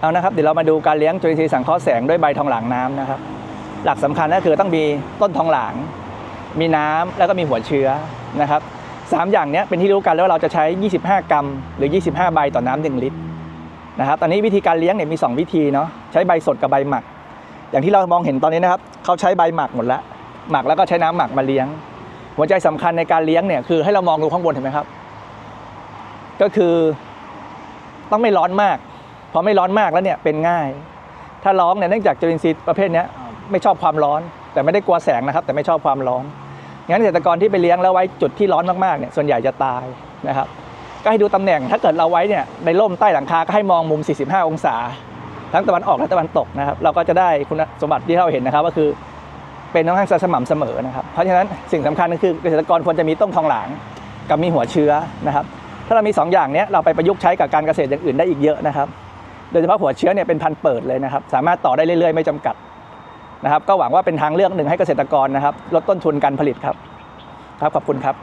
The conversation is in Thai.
เอานะครับเดี๋ยวเรามาดูการเลี้ยงจุลินทรีย์สังเคราะห์แสงด้วยใบทองหลางน้ำนะครับ หลักสำคัญก็คือต้องมีต้นทองหลาง มีน้ำแล้วก็มีหัวเชื้อนะครับสามอย่างนี้เป็นที่รู้กันแล้วว่าเราจะใช้ 25 กรัม หรือ 25 ใบต่อน้ำหนึ่งลิตรนะครับตอนนี้วิธีการเลี้ยงเนี่ยมี 2 วิธีเนาะใช้ใบสดกับใบหมัก อย่างที่เรามองเห็นตอนนี้นะครับเขาใช้ใบหมักหมดแล้วหมักแล้วก็ใช้น้ำหมักมาเลี้ยง หัวใจสำคัญในการเลี้ยงเนี่ยคือให้เรามองดูข้างบนเห็นไหมครับ ก็คือต้องไม่ร้อนมาก อไม่ร้อนมากแล้วเนี่ยเป็นง่าย ถ้าร้องเนี่ยเนื่องจากจุลินทรีย์ประเภทนี้ไม่ชอบความร้อน แต่ไม่ได้กลัวแสงนะครับ แต่ไม่ชอบความร้อนงั้นเกษตรกรที่ไปเลี้ยงแล้วไว้จุดที่ร้อนมากๆเนี่ยส่วนใหญ่จะตายนะครับก็ให้ดูตำแหน่งถ้าเกิดเราไว้เนี่ยในร่มใต้หลังคาก็ให้มองมุม 45 องศา ทั้งตะวันออกและตะวันตกนะครับ เราก็จะได้คุณสมบัติที่เราเห็นนะครับ ก็คือเป็นค่อนข้างจะสม่ำเสมอนะครับ เพราะฉะนั้นสิ่งสำคัญก็คือเกษตรกรควรจะมีต้นทองหลางกับมีหัวเชื้อนะครับ ถ้าเรามีสองอย่างเนี้ยเราไปประยุกต์ใช้กับการเกษตรอย่างอื่นได้อีกเยอะนะครับ โดยเฉพาะหัวเชื้อเนี่ยเป็นพันเปิดเลยนะครับ สามารถต่อได้เรื่อย ๆ ไม่จำกัดนะครับ ก็หวังว่าเป็นทางเลือกหนึ่งให้เกษตรกรนะครับ ลดต้นทุนการผลิตครับ ครับขอบคุณครับ